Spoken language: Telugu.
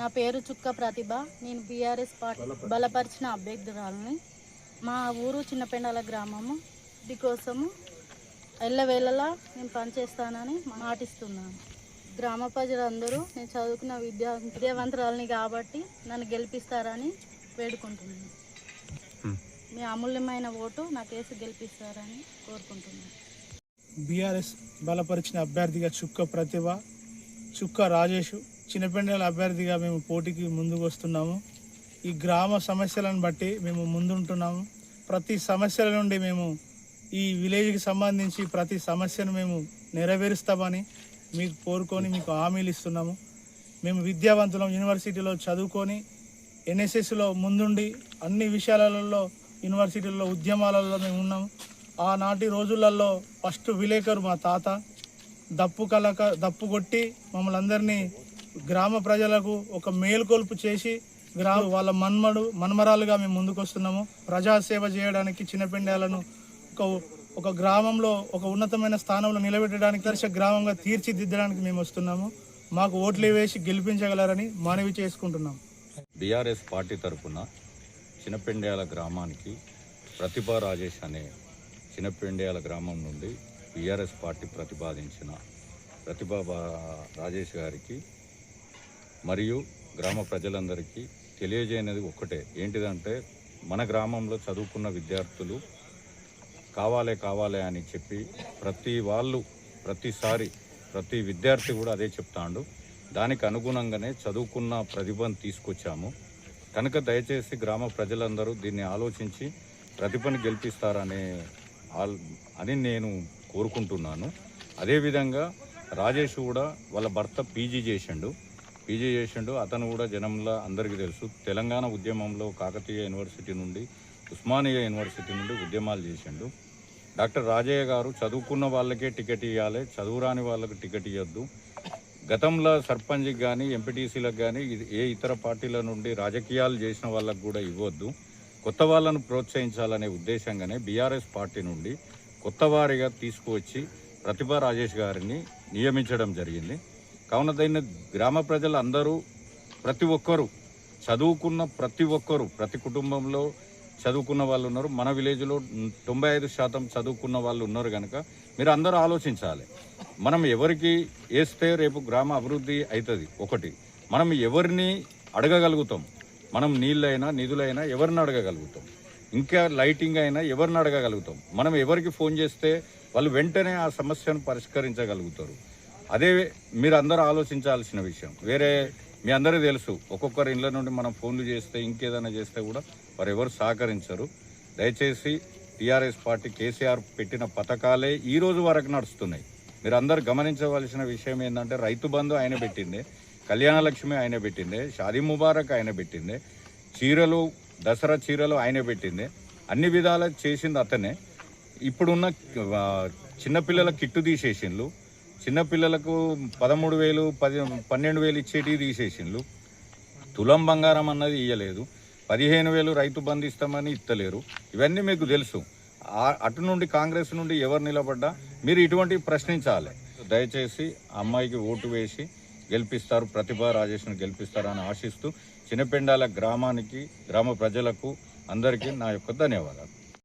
నా పేరు చుక్క ప్రతిభ. నేను బీఆర్ఎస్ పార్టీ బలపరిచిన అభ్యర్థురాలని. మా ఊరు చిన్నపెండాల గ్రామము. దీకోసము ఎల్లవేళలా నేను పనిచేస్తానని మాటిస్తున్నాను. గ్రామ ప్రజలందరూ నేను చదువుకున్న విద్యా విద్యావంతురాలని కాబట్టి నన్ను గెలిపిస్తారని వేడుకుంటున్నాను. మీ అమూల్యమైన ఓటు నాకు వేసి గెలిపిస్తారని కోరుకుంటున్నాను. బీఆర్ఎస్ బలపరిచిన అభ్యర్థిగా చుక్క ప్రతిభ చుక్క రాజేష్ చిన్నపెండల అభ్యర్థిగా మేము పోటీకి ముందుకు వస్తున్నాము. ఈ గ్రామ సమస్యలను బట్టి మేము ముందుంటున్నాము. ప్రతి సమస్యల నుండి మేము ఈ విలేజ్కి సంబంధించి ప్రతి సమస్యను మేము నెరవేరుస్తామని మీకు కోరుకొని మీకు హామీలు ఇస్తున్నాము. మేము విద్యావంతులం యూనివర్సిటీలో చదువుకొని ఎన్ఎస్ఎస్లో ముందుండి అన్ని విషయాలలో యూనివర్సిటీల్లో ఉద్యమాలలో మేము ఉన్నాము. ఆనాటి రోజులలో ఫస్ట్ విలేకరు మా తాత. దప్పు కలక దప్పు కొట్టి మమ్మల్ని అందరినీ గ్రామ ప్రజలకు ఒక మేల్కొల్పు చేసి గ్రామ వాళ్ళ మన్మడు మన్మరాలుగా మేము ముందుకు వస్తున్నాము ప్రజాసేవ చేయడానికి చిన్నపిండాలను ఒక ఒక గ్రామంలో ఒక ఉన్నతమైన స్థానంలో నిలబెట్టడానికి దర్శ గ్రామంగా తీర్చిదిద్దడానికి మేము వస్తున్నాము. మాకు ఓట్లు వేసి గెలిపించగలరని మనవి చేసుకుంటున్నాం. బీఆర్ఎస్ పార్టీ తరఫున చిన్నపెండ్యాల గ్రామానికి ప్రతిభా రాజేష్ అనే చిన్నపెండ్యాల గ్రామం నుండి బీఆర్ఎస్ పార్టీ ప్రతిపాదించిన ప్రతిభా రాజేష్ గారికి మరియు గ్రామ ప్రజలందరికీ తెలియజేయనిది ఒక్కటే. ఏంటిదంటే మన గ్రామంలో చదువుకున్న విద్యార్థులు కావాలే కావాలే అని చెప్పి ప్రతి వాళ్ళు ప్రతిసారి ప్రతి విద్యార్థి కూడా అదే చెప్తాండు. దానికి అనుగుణంగానే చదువుకున్న ప్రతిభను తీసుకొచ్చాము. కనుక దయచేసి గ్రామ ప్రజలందరూ దీన్ని ఆలోచించి ప్రతిభను గెలిపిస్తారనే అని నేను కోరుకుంటున్నాను. అదేవిధంగా రాజేష్ కూడా వాళ్ళ భర్త పీజీ చేసిండు. పీజీ చేసిండు. అతను కూడా జనంలో అందరికీ తెలుసు. తెలంగాణ ఉద్యమంలో కాకతీయ యూనివర్సిటీ నుండి ఉస్మానియా యూనివర్సిటీ నుండి ఉద్యమాలు చేసిండు. డాక్టర్ రాజయ్య గారు చదువుకున్న వాళ్ళకే టికెట్ ఇవ్వాలి చదువురాని వాళ్ళకు టికెట్ ఇవ్వద్దు గతంలో సర్పంచ్కి కానీ ఎంపీటీసీలకు కానీ ఏ ఇతర పార్టీల నుండి రాజకీయాలు చేసిన వాళ్ళకు కూడా ఇవ్వద్దు. కొత్త వాళ్ళను ప్రోత్సహించాలనే ఉద్దేశంగానే బీఆర్ఎస్ పార్టీ నుండి కొత్త వారిగా తీసుకువచ్చి ప్రతిభా రాజేష్ గారిని నియమించడం జరిగింది. కావున దీన్ని గ్రామ ప్రజలు అందరూ ప్రతి ఒక్కరూ చదువుకున్న ప్రతి ఒక్కరూ ప్రతి కుటుంబంలో చదువుకున్న వాళ్ళు ఉన్నారు. మన విలేజ్లో తొంభై ఐదు శాతం చదువుకున్న వాళ్ళు ఉన్నారు కనుక మీరు అందరూ ఆలోచించాలి. మనం ఎవరికి వేస్తే రేపు గ్రామ అభివృద్ధి అవుతుంది ఒకటి మనం ఎవరిని అడగగలుగుతాం? మనం నీళ్ళైనా నిధులైనా ఎవరిని అడగగలుగుతాం? ఇంకా లైటింగ్ అయినా ఎవరిని అడగగలుగుతాం? మనం ఎవరికి ఫోన్ చేస్తే వాళ్ళు వెంటనే ఆ సమస్యను పరిష్కరించగలుగుతారు. అదే మీరు అందరూ ఆలోచించాల్సిన విషయం. వేరే మీ అందరూ తెలుసు ఒక్కొక్కరి ఇళ్ళ నుండి మనం ఫోన్లు చేస్తే ఇంకేదైనా చేస్తే కూడా వారు ఎవరు సహకరించరు. దయచేసి టీఆర్ఎస్ పార్టీ కేసీఆర్ పెట్టిన పథకాలే ఈ రోజు వరకు నడుస్తున్నాయి. మీరు అందరు గమనించవలసిన విషయం ఏంటంటే రైతు బంధు ఆయన పెట్టిందే కళ్యాణలక్ష్మి ఆయన పెట్టిందే షాదీ ముబారక్ ఆయన పెట్టిందే చీరలు దసరా చీరలు ఆయన పెట్టిందే అన్ని విధాలా చేసింది అతనే. ఇప్పుడున్న చిన్నపిల్లల కిట్టు తీసేసిండ్లు చిన్నపిల్లలకు పదమూడు వేలు పది పన్నెండు వేలు ఇచ్చేటివి తీసేసిండ్లు. తులం బంగారం అన్నది ఇయ్యలేదు. పదిహేను వేలు రైతు బంధిస్తామని ఇస్తలేరు ఇవన్నీ మీకు తెలుసు. అటు నుండి కాంగ్రెస్ నుండి ఎవరు నిలబడ్డా మీరు ఇటువంటివి ప్రశ్నించాలి. దయచేసి అమ్మాయికి ఓటు వేసి గెలిపిస్తారు ప్రతిభా రాజేష్ను గెలిపిస్తారని ఆశిస్తూ చిన్నపెండాల గ్రామానికి గ్రామ ప్రజలకు అందరికీ నా యొక్క ధన్యవాదాలు.